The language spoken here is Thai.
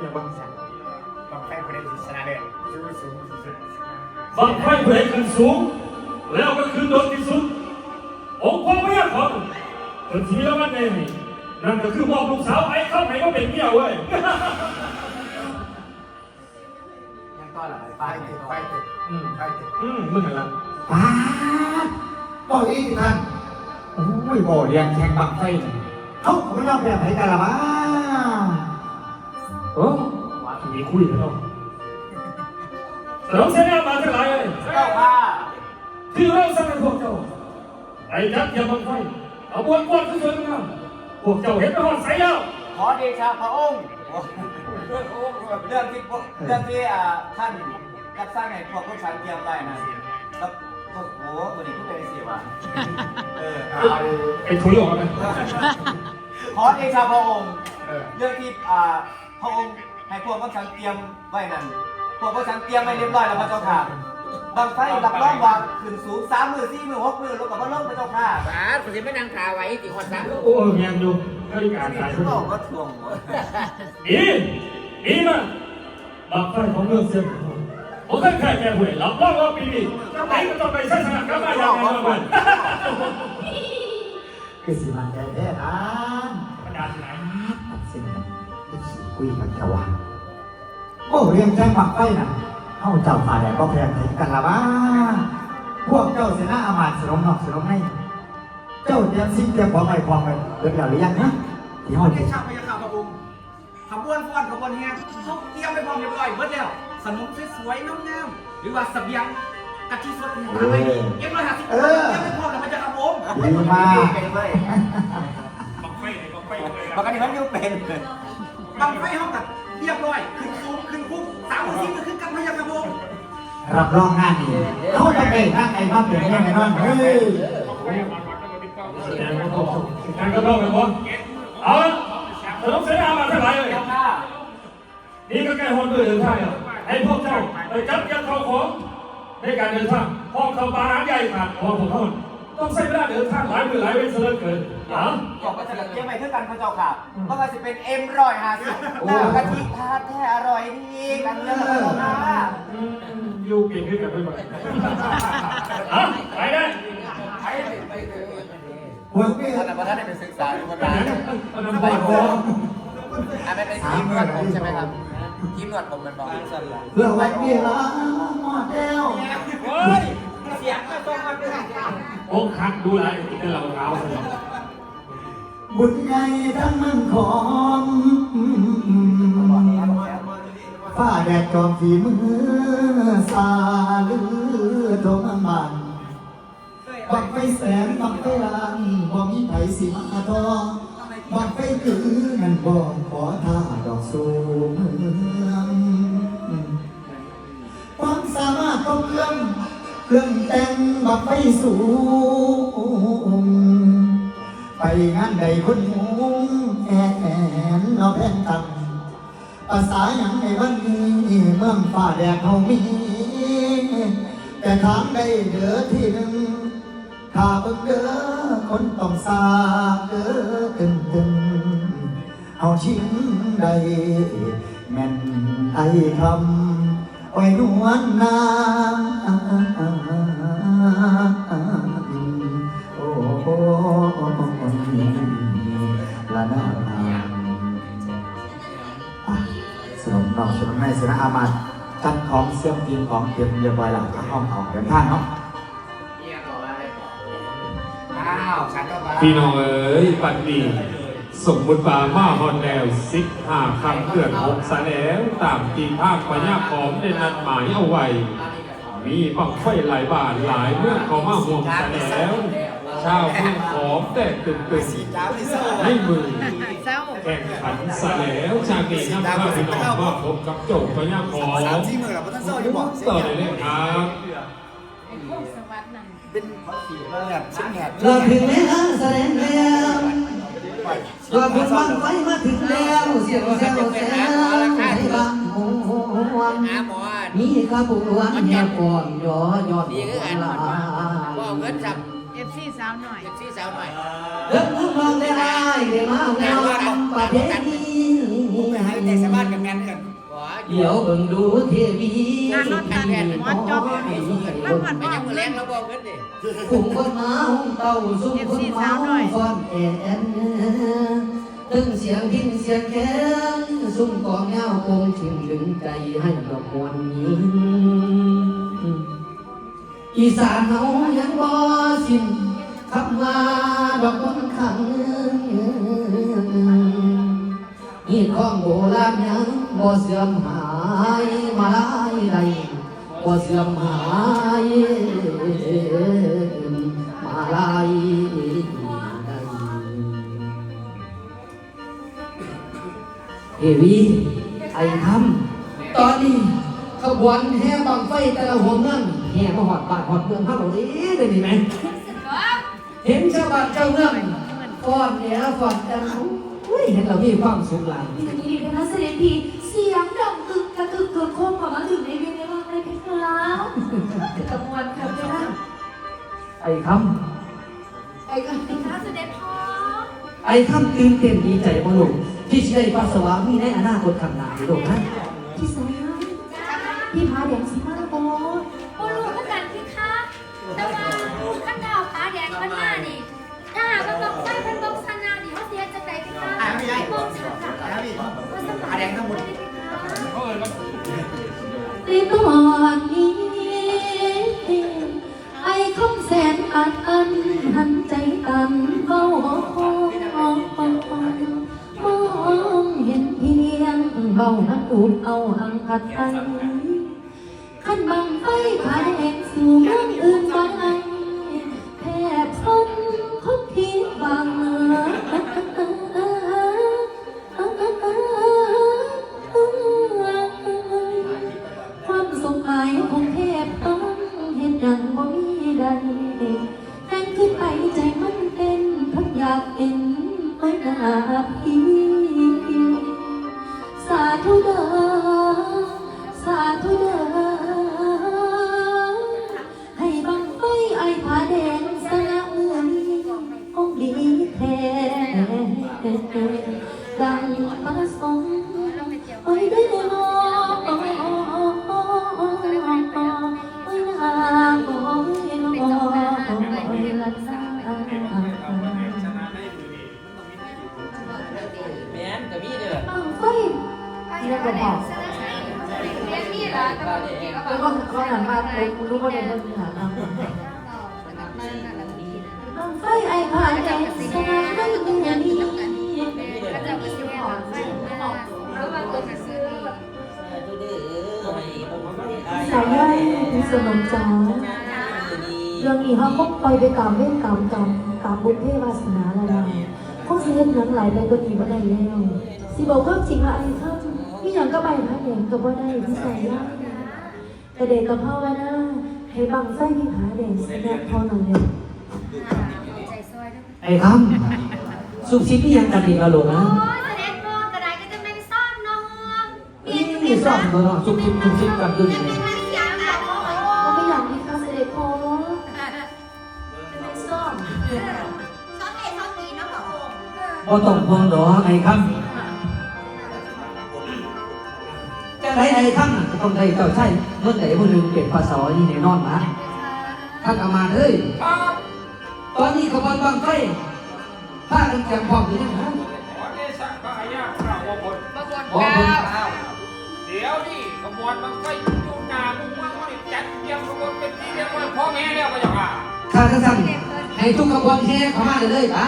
อย่าบังสันต้องให้ประเด็นชนะเด่นสูงสูงสุดบางไฟเผยขึ้นสูง แล้วก็ขึ้นโดดที่สุด องค์พ่อพระยาของคนที่แล้วมันเองนั่นก็คือบอกลูกสาวไอ้เข้าไหนก็เป็นเมียเว้ยยังต้อนหลังไปไปติดต่อไปติดอืมไปติดอืมมึงอะไรป้าดบอกอีกท่านโอ้ยบ่เรียนแข่งบังไฟนี่เขาไม่ยอมแบบไหนกันละบ้า เออมีคุยกันแล้วสองเสนามาทั้งหลายเลยเจ้าค่ะที่เราสั่งให้พวกเจ้าไอ้ยักษ์อย่าบังไฟเอาบวนบวนขึ้นเลยนะพวกเจ้าเห็นไปหอดใส่แล้ว ขอเดชะพระองค์เรื่องเรื่องที่พวกเรื่องที่อ่าท่านรับสร้างให้พวกผู้ชายเตรียมไว้นะแล้วโอ้โหตัวนี้ก็เป็นสิวะเออเอาไอ้ถุยออกมาไหมขอเดชะพระองค์เออเรื่องที่อ่าพ ระองค์ให้พวกผู้ชายเตรียมไว้นั้นพวกผู้ชายเตรียมไว้เรียบร้อยแล้วพระเจ้าค่ะบางไฟรับรองว่าขึ้นสูงสามมือสี่มือหกมือแล้วก็มาลงพระเจ้าค่ะบาสกูสิไม่นั่งขาไว้ติหัวซ้ำโอ้ยยังดูนาฬิกาสายเขาบอกว่าทวงดีดีมากบังไฟของเมืองเสียงผมเคยแข่งแก่หวยรับรองว่าปีนี้เจ้าไหนก็ต้องไปใช้สนามกับมาอย่างแน่นอนคือสิมันใจแท้ท่านประ อ้เรียนแข่งบังไฟน่ะเขาเจ้าฝ่าแดดก็แพ้ไหนกันละบ้าพวกเจ้าเสนาอามาตย์สนมนอกสนมในเจ้าเตรียมสิ่งเตรียมของไปของไปเรียบร้อยหรือยังนะที่ห้องเดชะพระยาค่ะพระองค์ขบวนฟ้อนขบวนแห่เขาเตรียมไปพร้อมเรียบร้อยเบิดแล้วขนมสวยๆงามๆหรือว่าเสบียงกะทิสดเนี่ยทำให้ดีเอ็มร้อยห้าสิบคนเตรียมไปพร้อมแล้วมันจะครับผมดีมากเป็นเลยบังไฟเลยบังไฟเลยปกติมันอยู่เป็นบางไฟเขากับเรียบร้อย รับรองงานนี้เขาจะไปทางไหนบ้างเป็นยังไงบ้างเฮ้ยการกระโดดกันหมดเอาละสนมเสนามาทั้งหลายเลยนี่ก็แค่คนด้วยเดินทางไอ้พวกเจ้าไปจับยัดเข้าของในการเดินทางพอเข้าป่าหาใหญ่ขาดพอผมเขาต้องใช้เวลาเดินทางหลายมือหลายเว้นเสียเหลือเกินอะบอกว่าจะเตรียมไปเท่ากันพระเจ้าค่ะเพราะว่าจะเป็นเอ็มร้อยห้าสิบกะทิทาแท้อร่อยดีกันเรื่องพระ ยู่เก่งขึ้นกันไปหมดอะไปได้หัวพี่ท่านประธานได้ไปศึกษาดูกันไปมาไหนเอาน้ำไปไปโกก่อนอันนั้นเป็นทีมนวดผมใช่ไหมครับทีมนวดผมมันบอกเรื่องวันนี้ละหมดแล้วเฮ้ยเสียงก็ต้องมาเป็นองค์คักดูแลกินเหล้าขาวเลยบุญใหญ่ทั้งมืองของ ฝ้าแดดจอมฝีมือสาลือทงบานบังไฟแสนบังไฟลานบ่มีไผสิมาทองบังไฟคือนั่นบ่ขอท่าดอกสูงเมืองความสามารถของเครื่องเครื่องแต่งบังไฟสูง ไปงานใดคนหมูแอนเราแพนตัง ภาษาอย่างในวันนี้เมืองฝ่าแดดเขามี แต่ทางใดเดือที่หนึ่งถ้าเบิ่งเด้อคนต้องสาเด้อตึงตึงเอาชิ้นใด แม่นไอคำไว้นวลนาง สนมในสนอามาตย์จัดของเสื่อมทีมของเตรียมเรียบร้อยแล้วก็ห้องของเดินทางเนาะพี่น้องเอ๋ยปัดนี้สมมุติว่ามาฮอนแนวสิบห้าคำเพื่อนหกสะแล้วตามตีภาคพญาขอมได้นัดหมายเอาไว้ มีบังไฟหลายบาทหลายเมื่อเขามาห่วงสะแล้ว ชาวเมืองขอมแต่ตึงตึงให้มือ เศร้าแข่งขันสะแล้วชาเกนำพาพี่น้องมาพบกับโจกพญาขอมสามที่มือเราท่านเศร้าอยู่บอกต่อได้เลยครับไอ้พวกสวัสดิ์นั่นเป็นสีเลือดชิ้นแหบเราถึงแล้วแสดงแล้วเราบุญบังไฟมาถึงแล้วเสียงแซวแซวให้บางหวงหาหมอมีขบวนอย่าก่อนย่อยอดดีคือกันลาว่าเงินจับเอฟ ซีสาวหน่อยเจ็บซี่สาวหน่อยเดินทุกคนได้ได้ได้มาแล้วประเพณีไปให้แต่สามารถกับแมนเอิญเดี๋ยวเบิ่งดูเทวีงานนอนกลางแดดเป็นวันจอบให้ไม่ให้ยับนงมือแรงเราบอกเงินดิคุ้มคนมาห้องเต่าซุ้มคนเมาฟอนแอนตึงเสียงพินเสียงแค้นซุ้มกองเงาคงถึงดึงใจให้ดอกมวลนี้อีสานเฮายังบ่สิ้น คำว่าดอกมนต์ขังนี่ของโบราณยังบ่เสื่อมหายมาลายใดบ่เสื่อมหายมาลายใดเฮวีไอ้คำตอนนี้ขบวนแห่บังไฟแต่ละหัวเมืองแห่มาหอดบานหอดเมืองเฮาเราดีได้ไหม เห็นชาวบ้านเจ้าเมืองฟ้อนเนี่ยฟ้อนกันอุ้ยเห็นเรามีความสุขหลายมีแต่นี้นะคะเสด็จพีเสียงดังกึกกระกึกเกิดโค้งกลับมาถึงในเวียงในบ้านเลยเพคะกระมวลค่ะเพคะไอ้คไอ้กันเพคะเสด็จพ่อำไอ้คำตื่นเต้นดีใจบ่ลูกที่สิได้ปัสสาวะมีในอนาคตข้างหน้านี่ลูกนะ ผัดไทยขันบังไฟผาแดงสู่เมืองอื่นไปแทบทนทุกทีบังความสงหมายของเทพต้องเห็นดังบ่มีใดแรงขึ้นไปใจมันเต้นพักอยากเป็นไปหน้าพี่สาธุเด้อ แต่ว่าพี่ก็บแล้วก็เขาหันมาเลยคุณรู้ว่าเด็กมันหาเอาไฟไอ้ผ่านแดงสนาไม่มีอันนี้ก็จะไปซื้อของไฟของแล้วบางคนก็ซื้อสายย่อยสนมจ้าเรื่องนี้เขาก็ปล่อยไปตามเล่นตามกรรมตามบุญเพวาสนาแล้วนะเขาเสียหนังหลายไปก็ดีมาได้แล้วสิบอกความจริงว่าไอ้ท่านมีอ ย่างก็ใบพระแดงก็บ่ได้ที่สายย่อยแต่เด็กกับพ่อว่านะให้บังไฟที่หาแดงสนะพอหน่อยเลยใจซอยด้วยไอ้คำสุขชิดนี่ยังกันดีกว่าลูกนะโอ้ยเสด็จพ่อกระไดก็จะเป็นซ่อมน้องนี่สอบตัวเนาะสุขชิดสุขชิดกันด้วยจะเป็นมันเสียงแบบโอ้โหก็ไม่อยากมีคาเสด็จพ่อจะไม่ซ่อมซ่อมเองซ่อมดีเนาะพระองค์บ่ต้องห่วงดอกไอ้คำ จะได้ไอ้คำน่ะก็ต้องได้เจ้าใช่เมื่อไหร่ผู้หนึ่งเป็นภาษานี่แน่นอนนะท่านอามาเลยตอนนี้ขบวนบังไฟถ้ากันเตรียมพร้อมหรือยังฮะขอเดชะพระยาพระวบนมาบนบอกเก้าเดี๋ยวนี่ขบวนบังไฟอยู่นามุงมืองเขานี่จัดเตรียมขบวนเป็นที่เรียบร้อยพ่อแม่แล้วก็อย่างว่าข้าท่านให้ทุกขบวนแห่เข้ามาเลยไป